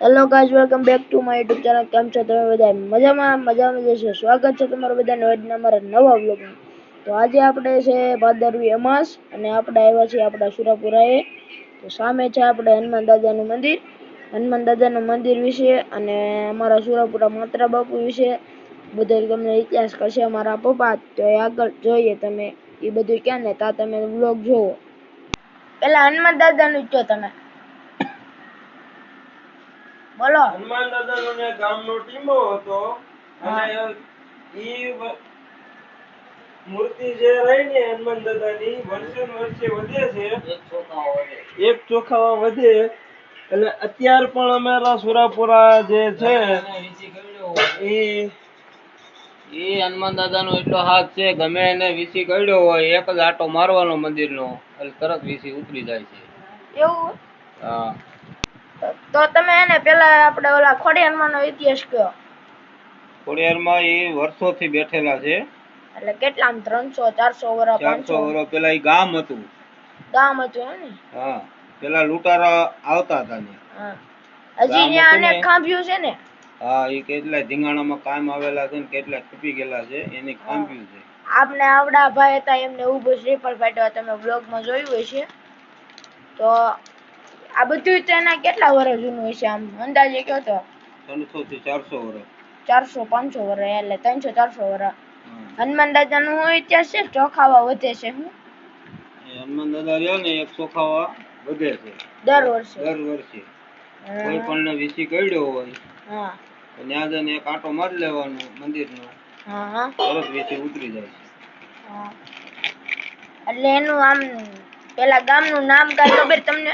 Hello guys welcome back to my YouTube channel કેમ છો તમે બધા મજામાં મજામાં જશો સ્વાગત છે તમારું બધાનું આજના અમારા નવા બ્લોગમાં તો આજે આપણે છે ભાદરવી અમાસ અને આપણે આવ્યા છીએ આપણા સુરાપુરાએ. તો સામે છે આપણે હનુમાન દાદાનું મંદિર. હનુમાન દાદાનું મંદિર વિશે અને અમારા સુરાપુરા માત્રા બાપુ વિશે બધો તમને ઇતિહાસ કરશે અમારા પપ્પા. તો એ આગળ જોઈએ તમે. એ બધું ક્યાં ને તા તમે બ્લોગ જોવો. પેલા હનુમાન દાદાનું જ કહો તમે. બોલો. હનુમાન દાદાનો ને ગામનો ટીમો હતો. અને ઈ મૂર્તિ જે રહી ને હનુમાન દાદાની વર્ષે વર્ષે વધે છે. એક ચોખાવા વધે. એટલે અત્યાર પણ અમારા સુરાપુરા જે છે ઈ એ હનુમાન દાદાનો એટલો હાથ છે ગમે એને વીસી કર્યો હોય એક જ આટો મારવાનો મંદિરનો. એટલે તરત વીસી ઉતરી જાય છે. એવું? હા. તો તમે એને પેલા આપણે ઓલા ખોડી હનુમાનનો ઇતિહાસ કહો ખોડિયારમાં એ વર્ષોથી બેઠેલા છે. એટલે કેટલા આમ ત્રણસો ચારસો વર્ષ ચારસો વર્ષ પેલા એ ગામ હતું. ગામ હતું ને? હા પેલા લૂંટારા આવતા હતા ને. હજી ત્યાં અનેક ખાંભ્યું છે ને? હા એ કેટલા ધીંગાણામાં કામ આવેલા છે ને કેટલા ખૂપી ગયેલા છે એની ખાંભ્યું છે. આપને આવડા ભાઈ હતા એમને ઊભો શ્રીફળ ફાટ્યો તમે બ્લોગમાં જોયું હશે. તો આ બધું તેના કેટલા વર્ષ જૂનું હશે આમ? અંદાજે કયો તો. ત્રણસો થી ચારસો વર્ષ. ચારસો પાંચસો વર્ષ એટલે ત્રણસો ચારસો વર્ષ. હનુમાન હનુમાન દાદાનું હોય ત્યાં છે ચોખાવા વધે છે હું? હનુમાન દાદા રહ્યા ને એક ચોખાવા વધે છે. દર વર્ષે? દર વર્ષે. કોઈ પણ ને વીસી કર્યો હોય હા. ત્યાં જઈને એક આટો મારી લેવાનો મંદિરનો. હા. હા તરત વીસી ઉતરી જાય છે. એટલે એનું આમ પેલા ગામનું નામ કાંઈ ખબર તમને?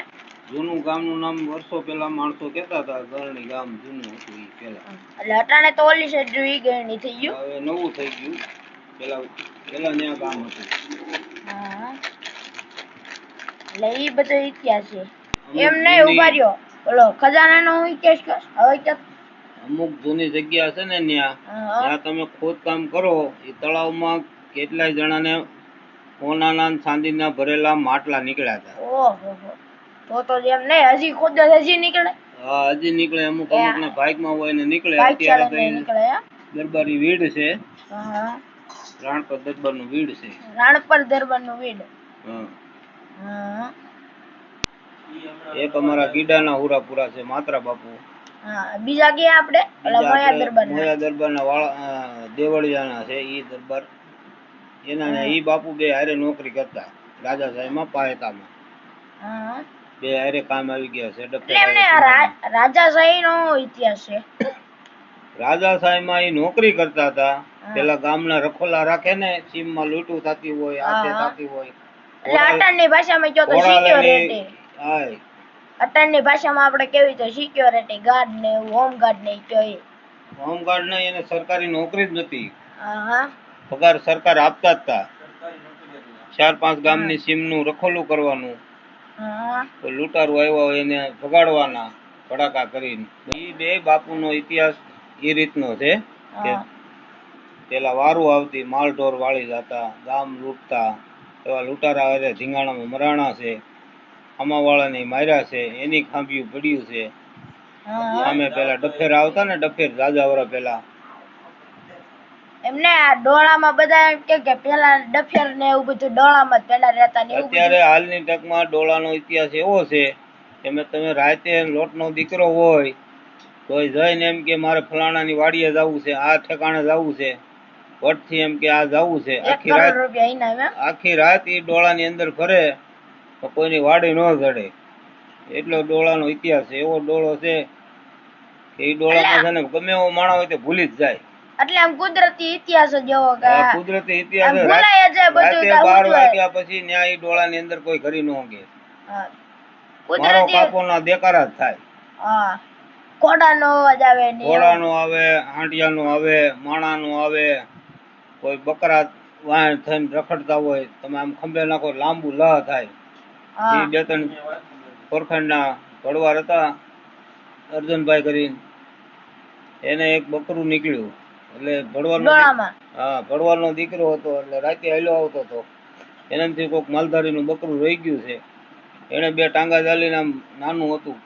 જૂનું ગામનું નામ વર્ષો પેલા માણસો કહેતા હતા ગરણી ગામ જૂનું હતું ઈ પેલા એટલે અટાણે તો ઓલી સાઈડ ઈ ગરણી થઈ ગયું? હવે નવું થઈ ગયું. પેલા પેલા ન્યા ગામ હતું. હા. એટલે ઈ બધો ઇતિહાસ છે. અમુક એમ નહીં જૂની- ઊભા રહ્યો. બોલો ખજાનાનો ઇતિહાસ કયો? હવે કે અમુક જૂની જગ્યા છે ને ત્યાં ત્યાં તમે ખોદકામ કરો એ તળાવમાં કેટલાય જણાને સોનાના ને ચાંદીના ભરેલા માટલા નીકળ્યા હતા. તો તો એમ નહીં હજી ખુદ હજી નીકળે. હા હજી નીકળે. અમુક અમુક ને માં હોય ને નીકળે. અત્યારે તો નીકળે દરબારી વીડ છે. હા. રાણપર દરબારનું વીડ છે. રાણપર દરબારનું વીડ. હા. એક અમારા ગીડાના હુરાપુરા છે માત્રા બાપુ. હા બીજા ગયા આપણે? મોયા દરબાર મોયા દરબાર ના વાળા દેવળિયાના છે ઈ દરબાર. એના ને ઈ બાપુ બે હારે નોકરી કરતા રાજા સાહેબ સાહેબમાં પાયતામાં. હા. બે હારે કામ આવી ગયા છે એટલે રાજાશાહી નો ઇતિહાસ છે. રાજા સાહેબમાં એ નોકરી કરતા હતા. પેલા ગામના રખોલા રાખે ને સીમમાં લૂંટું થતી હોય આતે થતી હોય. એટલે અટાણની ભાષામાં જો તો સિક્યોરિટી હાય. અટાણની ભાષામાં આપણે કેવી તો સિક્યોરિટી ગાર્ડ ને હોમ ગાર્ડ ને ઈ હોમ હોમગાર્ડ ને એને સરકારી નોકરી જ નથી. હા હા. પગાર સરકાર આપતા જ હતા. ચાર પાંચ ગામની સીમનું રખોલું કરવાનું. હા. લૂંટારો આવ્યા હોય એને ભગાડવાના ભડાકા કરીને. એ બે બાપુનો ઇતિહાસ એ રીતનો છે કે પેલા વારું આવતી માલ ઢોર વાળી જતા ગામ લૂંટતા એવા લૂંટારા હારે ધીંગાણામાં મરાણા છે આમાવાળાને માર્યા છે એની ખાંભિયું પડ્યું છે. અમે પેલા ડફેર આવતા ને ડફેર રાજાવરા પેલા એમને આ ડોળામાં બધા એમ કે કે પેલા ડફેર ને એવું બધું ડોળામાં જ પેલા રહેતા ને એવું અત્યારે હાલની તકમાં ડોળાનો ઇતિહાસ એવો છે એમાં તમે રાતે લોટનો દીકરો હોય તો જઈને એમ કે મારે ફલાણાની વાડીએ જવું છે આ ઠેકાણે જવું છે. વટથી એમ કે આ જવું છે. એક આખી કરોડ રાત રૂપિયા એમ આખી રાત એ ડોળાની અંદર ફરે તો કોઈની વાડી ન જડે. એટલો ડોળાનો ઇતિહાસ છે. એવો ડોળો છે કે એ ડોળામાં છે ને ગમે એવો માણસ હોય તે ભૂલી જ જાય. એટલે આમ કુદરતી ઇતિહાસ જ એવો કે કુદરતી ઇતિહાસ. ભૂલાય જાય બધું રાતે ત્યાં બાર ઉજવાય. વાગ્યા પછી ન્યાય ડોળા ની અંદર કોઈ ઘરી ન ગે મારો બાપો ના દેકારા જ થાય. હા. ઘોડાનો અવાજ આવે ને ઘોડા નો આવે હાંડિયાનો આવે માણાનો આવે. કોઈ બકરા વાણ થઈને રખડતા હોય તમે આમ ખંભે નાખો લાંબુ લહ થાય. એ બે ત્રણ ઓળખાણના ભડવાર હતા અર્જુનભાઈ કરીને. એને એક બકરું નીકળ્યું. એટલે ભડવાનો નો હા ભડવાનો દીકરો હતો એટલે રાતે હેલો આવતો હતો એનાથી કોઈક માલધારીનું બકરું રહી ગયું છે. એને બે ટાંગા ચાલીને આમ નાનું હતું.